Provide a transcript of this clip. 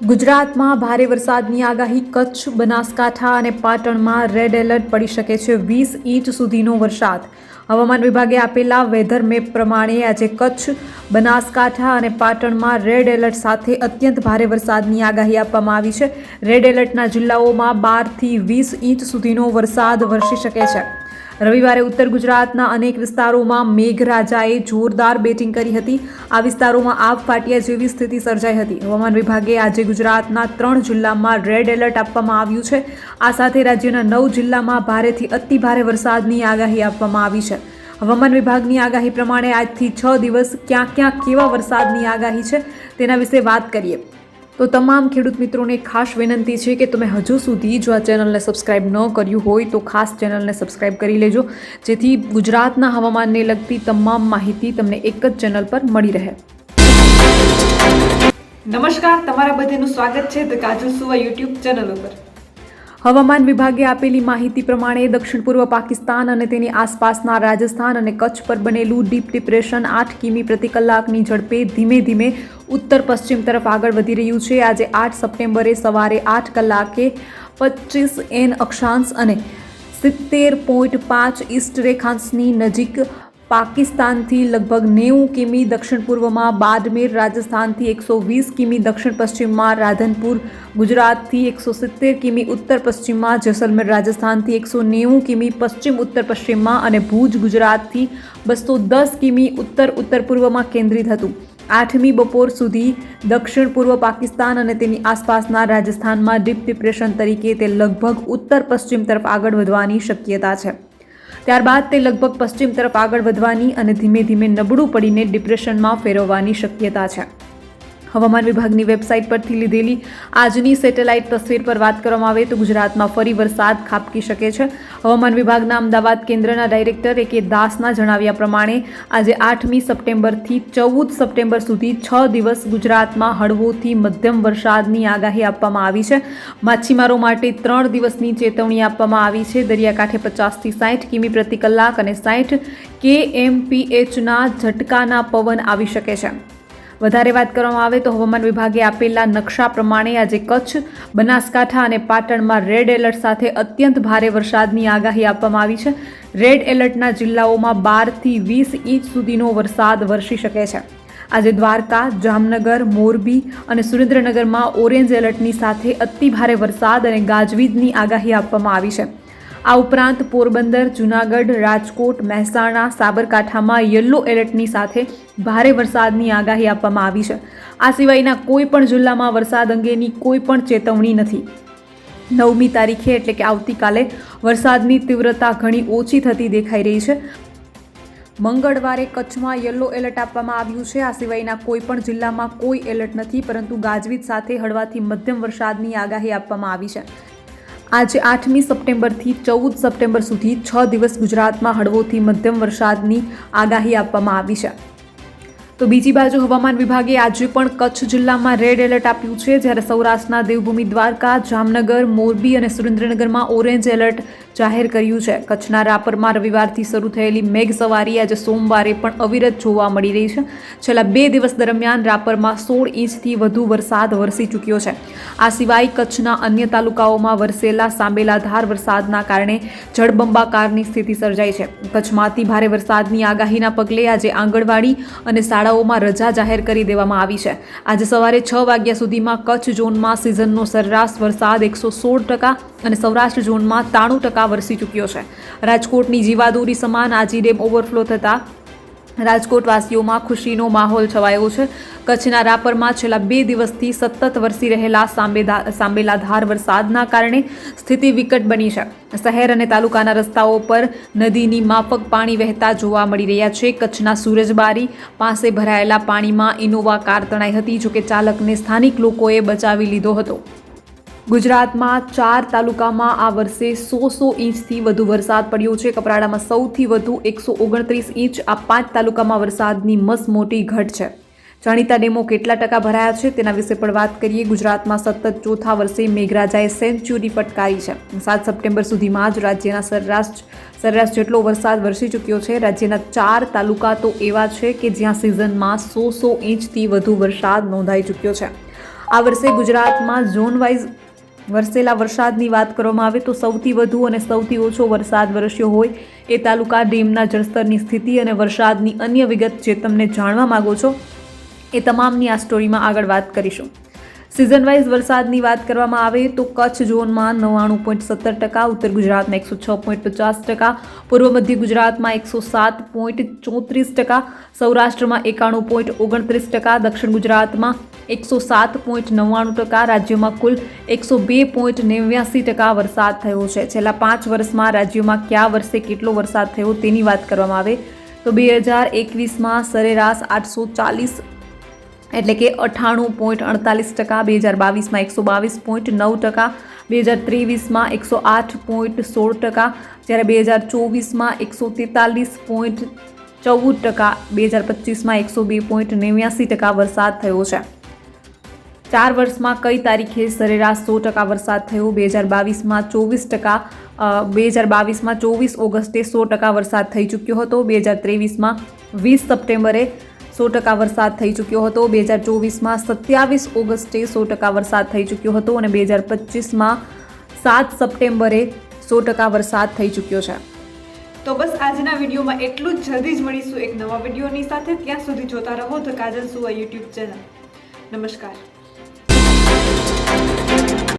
ગુજરાતમાં ભારે વરસાદની આગાહી, કચ્છ, બનાસકાંઠા અને પાટણમાં રેડ એલર્ટ પડી શકે છે વીસ ઇંચ સુધીનો વરસાદ. હવામાન વિભાગે આપેલા વેધર મેપ પ્રમાણે આજે કચ્છ, બનાસકાંઠા અને પાટણમાં રેડ એલર્ટ સાથે અત્યંત ભારે વરસાદની આગાહી આપવામાં આવી છે. રેડ એલર્ટના જિલ્લાઓમાં બારથી વીસ ઇંચ સુધીનો વરસાદ વરસી શકે છે. રવિવારે ઉત્તર ગુજરાતના અનેક વિસ્તારોમાં મેઘરાજાએ જોરદાર બેટિંગ કરી હતી. આ વિસ્તારોમાં આગ ફાટ્યા જેવી સ્થિતિ સર્જાઈ હતી. હવામાન વિભાગે આજે ગુજરાતના ત્રણ જિલ્લામાં રેડ એલર્ટ આપવામાં આવ્યું છે. આ સાથે રાજ્યના નવ જિલ્લામાં ભારેથી અતિ ભારે વરસાદની આગાહી આપવામાં આવી છે. હવામાન વિભાગની આગાહી પ્રમાણે આજથી છ દિવસ ક્યાં ક્યાં કેવા વરસાદની આગાહી છે તેના વિશે વાત કરીએ. તો તમામ ખેડૂત મિત્રોને ખાસ વિનંતી છે કે તમે હજુ સુધી જો આ ચેનલને સબસ્ક્રાઇબ ન કર્યું હોય તો ખાસ ચેનલને સબસ્ક્રાઇબ કરી લેજો, જેથી ગુજરાતના હવામાનને લગતી તમામ માહિતી તમને એક જ ચેનલ પર મળી રહે. નમસ્કાર, તમારા બધાનું સ્વાગત છે ધ કાજલ સુવા યુટ્યુબ ચેનલ ઉપર. હવામાન વિભાગે આપેલી માહિતી પ્રમાણે દક્ષિણ પૂર્વ પાકિસ્તાન અને તેની આસપાસના રાજસ્થાન અને કચ્છ પર બનેલું ડીપ ડિપ્રેશન આઠ કિમી પ્રતિ કલાકની ઝડપે ધીમે ધીમે ઉત્તર પશ્ચિમ તરફ આગળ વધી રહ્યું છે. આજે આઠ સપ્ટેમ્બરે સવારે આઠ કલાકે પચીસ એન અક્ષાંશ અને સિત્તેર પોઈન્ટ પાંચ ઈસ્ટ રેખાંશની નજીક પાકિસ્તાનથી લગભગ નેવું કિમી દક્ષિણ પૂર્વમાં બાડમેર રાજસ્થાનથી એકસો વીસ કિમી દક્ષિણ પશ્ચિમમાં રાધનપુર, ગુજરાતથી એકસો સિત્તેર કિમી ઉત્તર પશ્ચિમમાં જેસલમેર, રાજસ્થાનથી એકસો નેવું કિમી પશ્ચિમ ઉત્તર પશ્ચિમમાં અને ભુજ, ગુજરાતથી બસો દસ કિમી ઉત્તર ઉત્તર પૂર્વમાં કેન્દ્રિત હતું. આઠમી બપોર સુધી દક્ષિણ પૂર્વ પાકિસ્તાન અને તેની આસપાસના રાજસ્થાનમાં ડીપ ડિપ્રેશન તરીકે તે લગભગ ઉત્તર પશ્ચિમ તરફ આગળ વધવાની શક્યતા છે. ત્યારબાદ તે લગભગ પશ્ચિમ તરફ આગળ વધવાની અને ધીમે ધીમે નબળું પડીને ડિપ્રેશનમાં ફેરવવાની શક્યતા છે. હવામાન વિભાગની વેબસાઇટ પરથી લીધેલી આજની સેટેલાઇટ તસવીર પર વાત કરવામાં આવે તો ગુજરાતમાં ફરી વરસાદ ખાબકી શકે છે. હવામાન વિભાગના અમદાવાદ કેન્દ્રના ડાયરેક્ટર એ કે દાસના જણાવ્યા પ્રમાણે આજે આઠમી સપ્ટેમ્બરથી ચૌદ સપ્ટેમ્બર સુધી છ દિવસ ગુજરાતમાં હળવોથી મધ્યમ વરસાદની આગાહી આપવામાં આવી છે. માછીમારો માટે ત્રણ દિવસની ચેતવણી આપવામાં આવી છે. દરિયાકાંઠે પચાસથી સાઠ, કિમી પ્રતિ કલાક અને સાઠ કે એમપીએચના ઝટકાના પવન આવી શકે છે. વધારે વાત કરવામાં આવે તો હવામાન વિભાગે આપેલા નકશા પ્રમાણે આજે કચ્છ, બનાસકાંઠા અને પાટણમાં રેડ એલર્ટ સાથે અત્યંત ભારે વરસાદની આગાહી આપવામાં આવી છે. રેડ એલર્ટના જિલ્લાઓમાં બારથી વીસ ઇંચ સુધીનો વરસાદ વરસી શકે છે. આજે દ્વારકા, જામનગર, મોરબી અને સુરેન્દ્રનગરમાં ઓરેન્જ એલર્ટની સાથે અતિ ભારે વરસાદ અને ગાજવીજની આગાહી આપવામાં આવી છે. આ ઉપરાંત પોરબંદર, જૂનાગઢ, રાજકોટ, મહેસાણા, સાબરકાંઠામાં યલો એલર્ટની સાથે ભારે વરસાદની આગાહી આપવામાં આવી છે. આ સિવાયના કોઈ પણ જિલ્લામાં વરસાદ અંગેની કોઈ પણ ચેતવણી નથી. નવમી તારીખે એટલે કે આવતીકાલે વરસાદની તીવ્રતા ઘણી ઓછી થતી દેખાઈ રહી છે. મંગળવારે કચ્છમાં યલો એલર્ટ આપવામાં આવ્યું છે. આ સિવાયના કોઈ પણ જિલ્લામાં કોઈ એલર્ટ નથી, પરંતુ ગાજવીજ સાથે હળવાથી મધ્યમ વરસાદની આગાહી આપવામાં આવી છે. આજે આઠમી સપ્ટેમ્બરથી ચૌદ સપ્ટેમ્બર સુધી છ દિવસ ગુજરાતમાં હળવોથી મધ્યમ વરસાદની આગાહી આપવામાં આવી છે. તો બીજી બાજુ હવામાન વિભાગે આજે પણ કચ્છ જિલ્લામાં રેડ એલર્ટ આપ્યું છે. જ્યારે સૌરાષ્ટ્રના દેવભૂમિ દ્વારકા, જામનગર, મોરબી અને સુરેન્દ્રનગરમાં ઓરેન્જ એલર્ટ જાહેર કર્યું છે. કચ્છના રાપરમાં રવિવારથી શરૂ થયેલી મેઘ સવારી આજે સોમવારે પણ અવિરત જોવા મળી રહી છે. છેલ્લા બે દિવસ દરમિયાન રાપરમાં સોળ ઇંચથી વધુ વરસાદ વરસી ચૂક્યો છે. આ સિવાય કચ્છના અન્ય તાલુકાઓમાં વરસેલા સાંબેલાધાર વરસાદના કારણે જળબંબાકારની સ્થિતિ સર્જાઈ છે. કચ્છમાં અતિ ભારે વરસાદની આગાહીના પગલે આજે આંગણવાડી અને શાળાઓમાં રજા જાહેર કરી દેવામાં આવી છે. આજે સવારે છ વાગ્યા સુધીમાં કચ્છ ઝોનમાં સિઝનનો સરેરાશ વરસાદ એકસો સોળ ટકા અને સૌરાષ્ટ્ર ઝોનમાં ત્રાણું ટકા વરસી ચૂક્યો છે. રાજકોટની જીવાદોરી સમાન આજી ડેમ ઓવરફ્લો થતાં રાજકોટવાસીઓમાં ખુશીનો માહોલ છવાયો છે. કચ્છના રાપરમાં છેલ્લા બે દિવસથી સતત વરસી રહેલા સાંબેલા ધાર વરસાદના કારણે સ્થિતિ વિકટ બની છે. શહેર અને તાલુકાના રસ્તાઓ પર નદીની માફક પાણી વહેતા જોવા મળી રહ્યા છે. કચ્છના સૂરજબારી પાસે ભરાયેલા પાણીમાં ઇનોવા કાર તણાઈ હતી, જોકે ચાલકને સ્થાનિક લોકોએ બચાવી લીધો હતો. ગુજરાતમાં ચાર તાલુકામાં આ વર્ષે સો સો ઇંચથી વધુ વરસાદ પડ્યો છે. કપરાડામાં સૌથી વધુ એકસો ઓગણત્રીસ ઇંચ, આ પાંચ તાલુકામાં વરસાદની મસ મોટી ઘટ છે. જાણીતા ડેમો કેટલા ટકા ભરાયા છે તેના વિશે પણ વાત કરીએ. ગુજરાતમાં સતત ચોથા વર્ષે મેઘરાજાએ સેન્ચુરી ફટકારી છે. સાત સપ્ટેમ્બર સુધીમાં જ રાજ્યના સરેરાશ સરેરાશ જેટલો વરસાદ વરસી ચૂક્યો છે. રાજ્યના ચાર તાલુકા તો એવા છે કે જ્યાં સિઝનમાં સો સો ઇંચથી વધુ વરસાદ નોંધાઈ ચૂક્યો છે. આ વર્ષે ગુજરાતમાં ઝોન વાઇઝ વરસેલા વરસાદની વાત કરવામાં આવે તો સૌથી વધુ અને સૌથી ઓછો વરસાદ વરસ્યો હોય એ તાલુકા ડેમના જળસ્તરની સ્થિતિ અને વરસાદની અન્ય વિગત જે તમને જાણવા માગો છો એ તમામની આ સ્ટોરીમાં આગળ વાત કરીશું. સિઝન વાઇઝ વરસાદની વાત કરવામાં આવે તો કચ્છ ઝોનમાં નવ્વાણું પોઈન્ટ સત્તર ટકા, ઉત્તર ગુજરાતમાં એકસો છ પોઈન્ટ પચાસ ટકા, પૂર્વ મધ્ય ગુજરાતમાં એકસો સાત પોઈન્ટ ચોત્રીસ ટકા, સૌરાષ્ટ્રમાં એકાણું પોઈન્ટ ઓગણત્રીસ ટકા, દક્ષિણ ગુજરાતમાં એકસો સાત પોઈન્ટ નવ્વાણું ટકા, રાજ્યમાં કુલ એકસો બે પોઈન્ટ નેવ્યાસી ટકા વરસાદ થયો છે. છેલ્લા પાંચ વર્ષમાં રાજ્યમાં કયા વર્ષે કેટલો વરસાદ થયો તેની વાત કરવામાં આવે તો બે હજાર એકવીસમાં સરેરાશ આઠસો ચાલીસ એટલે કે અઠ્ઠાણું પોઈન્ટ અડતાલીસ ટકા, બે હજાર બાવીસમાં એકસો બાવીસ પોઈન્ટ નવ ટકા, બે હજાર ત્રેવીસમાં એકસો આઠ પોઈન્ટ સોળ ટકા, જ્યારે બે હજાર ચોવીસમાં એકસો તેતાલીસ પોઈન્ટ ચૌદ ટકા, બે હજાર પચીસમાં એકસો બે પોઈન્ટ નેવ્યાસી ટકા વરસાદ થયો છે. ચાર વર્ષમાં કઈ તારીખે સરેરાશ સો ટકા વરસાદ થયો? બે હજાર બાવીસમાં ચોવીસ ટકા બે હજાર બાવીસમાં ચોવીસ ઓગસ્ટે સો ટકા વરસાદ થઈ ચૂક્યો હતો. બે હજાર ત્રેવીસમાં વીસ સપ્ટેમ્બરે સો ટકા વરસાદ થઈ ચૂક્યો હતો. બે હજાર ચોવીસમાં સત્યાવીસ ઓગસ્ટે સો ટકા વરસાદ થઈ ચૂક્યો હતો અને બે હજાર પચીસમાં સાત સપ્ટેમ્બરે સો ટકા વરસાદ થઈ ચૂક્યો છે. તો બસ આજના વિડીયોમાં એટલું જ. જલ્દી જ મળીશું એક નવા વિડીયોની સાથે. ત્યાં સુધી જોતા રહો ધ કાજલ સુવા યુટ્યુબ ચેનલ. નમસ્કાર.